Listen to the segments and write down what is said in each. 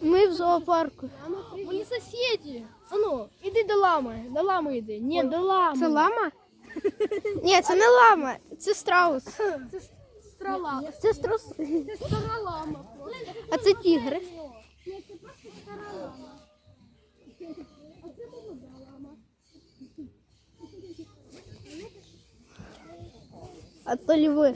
Ми в зоопарку. Мої сусіди. А ну, іди до лами. До лами йди. Ні, до лами. Це лама? Ні, це не лама, це страус. Це страла. Це страус. Це стара лама. А це тігри. Ні, це просто стара лама. А це молода лама. А то льви.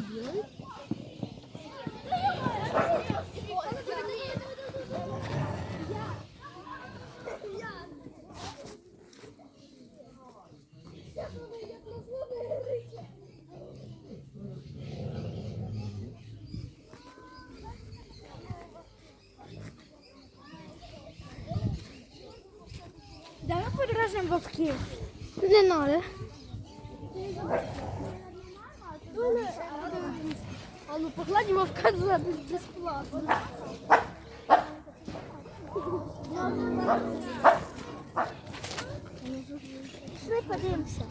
Поделай. Давай подражаем вовки. Не надо. А ну погладь вовка за бесплатно. Пошли поднимемся.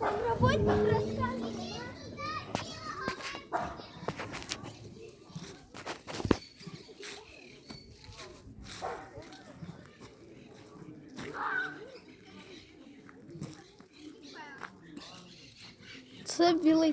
Там работник рассказывает. Це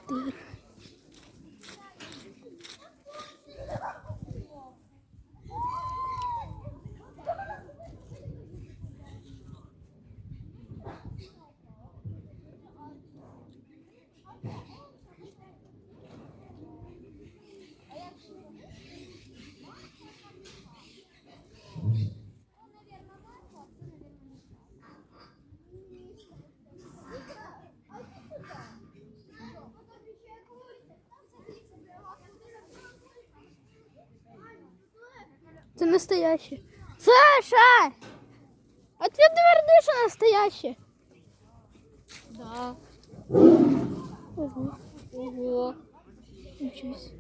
настояще. Саша! А ти тверди, що настояще. Да. Ого, Ого. нічось.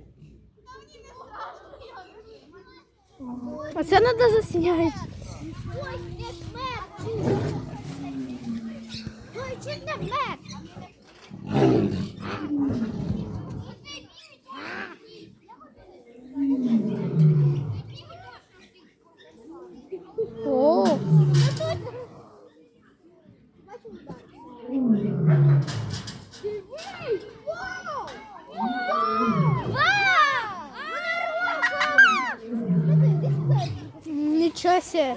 А це треба засняти. Ой, нет, мед. Ой, чуть не мед. Нічого себе.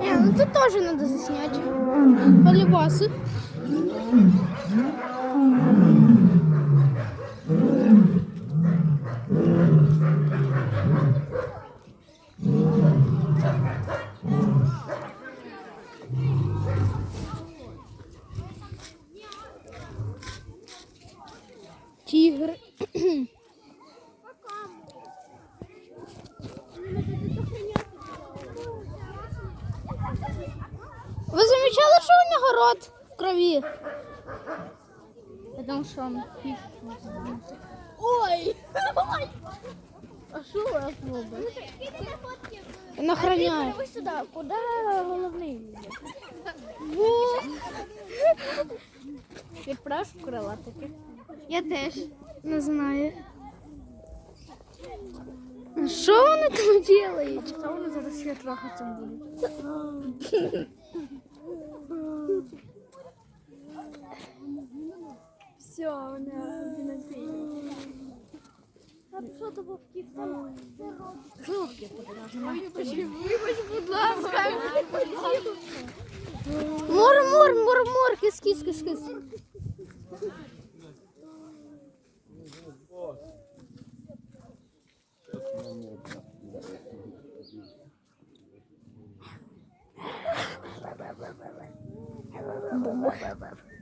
Не, ну тут тоже надо заснять. Полюбасы. Тигр. Ви замічали, що у нього рот в крові? Потому что он Ой! Ой! А що у вас робить? Він охороняє. Ви сюди, куди головний? Відправ в крилатики. Я теж не знаю. Що вони там роблять? Це вони зараз трохи цим будуть. Все, вона винопіє. А що то вовки? Це вовки Вибач, будь ласка. Мур, мур, мур, мур, кис, кис, кис, кис.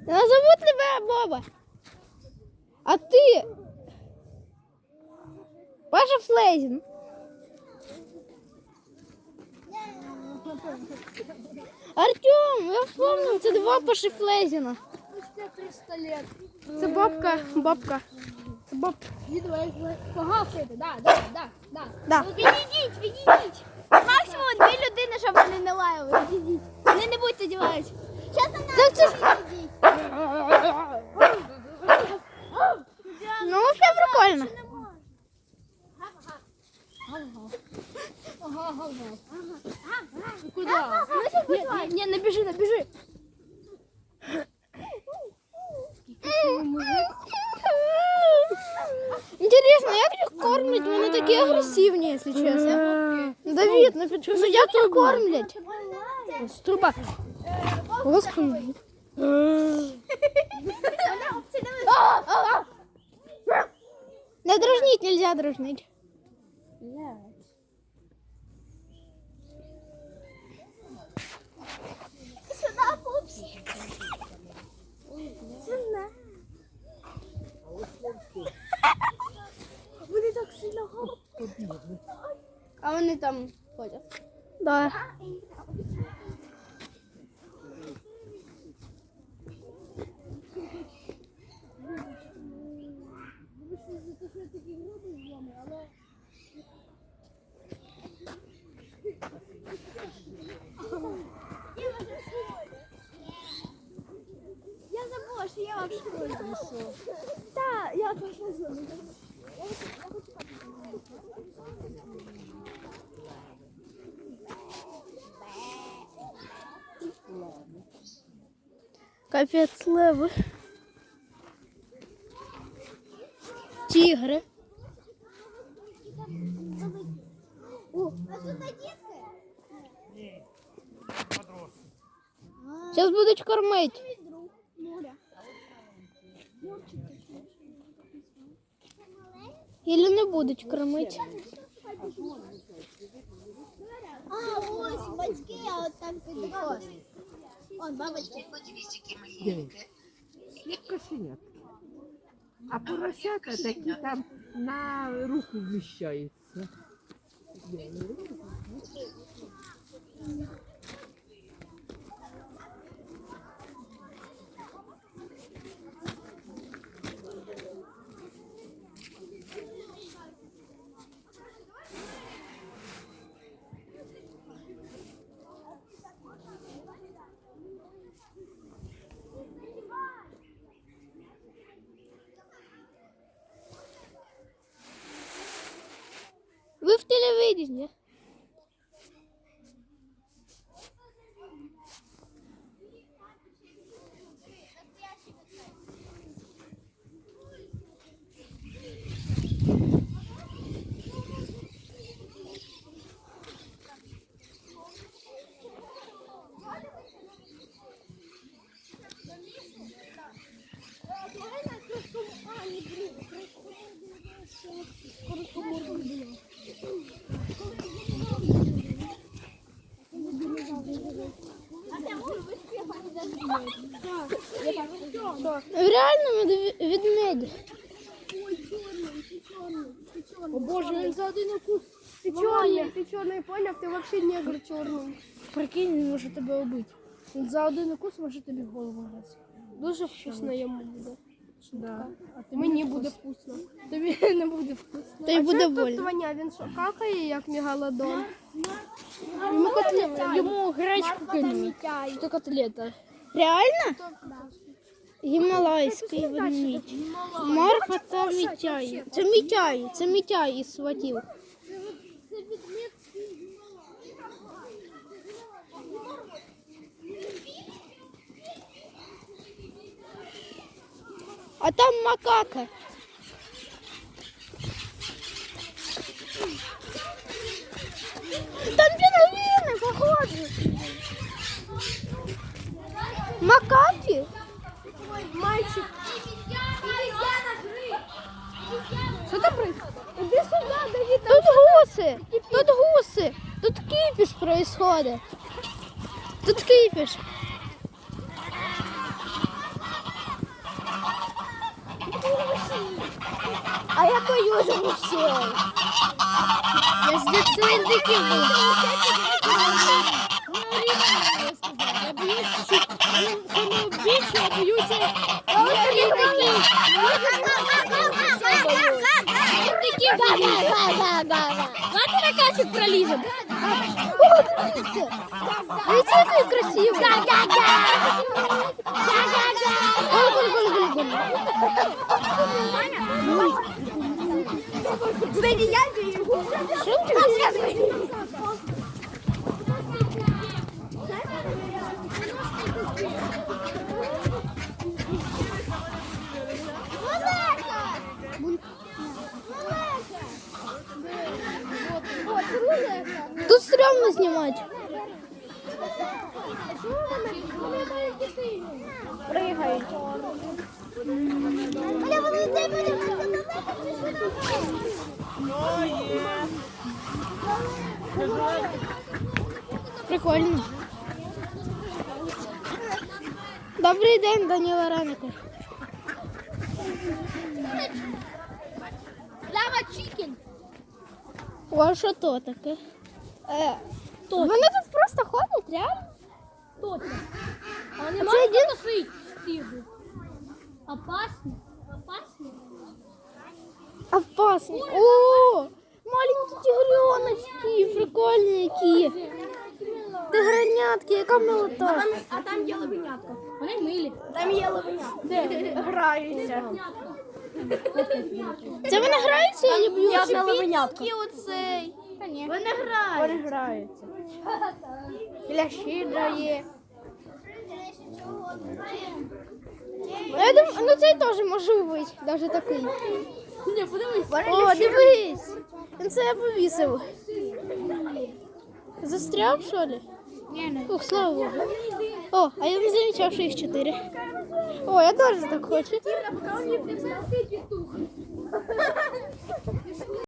Назову тебе Боба. А ти? Паша Флейзін. Артем, я вспомнив, це два Паші Флейзіна. Спустя 300 лет. Це бабка, бабка. Це бабка. Відвай, погасити, да, да, да, да. Да. Ну, Відійдіть, відійдіть. такі агресивні, якщо чесно. Давід, ну, під- ну як їх кормлять? З труба. Господи. Не дрожнить, нельзя дрожнить. Вони там ходять. Да. Я забула, що я вообще вийшов. Так, я пішла з вами. Капець леви. Тігри. О, а тут дітки? Зараз будуть кормити. Мій друг. Моря. Ілі не будуть кормити. А, ось батьки, а от там підросли. Он бабочки. Дивись, як кошенятки. А поросята такі там на руку вміщаються. В телевиденні. Реально медве- ведмеді. О боже, він за один укус. Ти чорний, ти чорний, поняв? Ти взагалі негр чорний. Прикинь, він може тебе убити. Він за один укус може тобі голову грати. Дуже вкусно йому буде. Да. Мені буде вкусно. Тобі не буде вкусно. Та й буде больно. Ваня, він що, какає, як мегалодон? Йому, котле... Йому гречку кинули. Що котлета? Реально? Гімалайський ведмідь. Марфа та Мітяй. Це Мітяй, це Мітяй із сватів. А там макака. Там пінгвіни, похоже. Макаки? Происходит. Тут кипіш. А я боюсь гусей. Я з дитинства індиків був. Я боюсь, що саме більше я боюся індиків. Індиків боюсь. Ладно, на качок пролізем. О, дивіться. Дивіться, який красивий. Гуль-гуль-гуль-гуль-гуль. Що ти? Стрёмно снимать. Прыгають. Прикольно. Добрий день, Даніла Ранику. Лава чікен. О, а що то таке? Е, Вони тут просто ходять, реально? Точно. А вони А це можуть один- носить тигру? Опасно. Опасно. Опасно. О, маленькі тигреночки, прикольні які. Тигренятки, яка милота. А там є левенятка. Вони милі. Там є левенятка. Де? Граються. Це вони граються і б'ються? левенятка. оцей. Вони грають. Вони граються. Лящина є. Я думаю, ну цей теж може бути, навіть такий. Ні, подивись. О, дивись. Він це повісив. Застряв, що ли? Ух, слава Богу. О, а я не замічав, що їх чотири. О, я теж так хочу.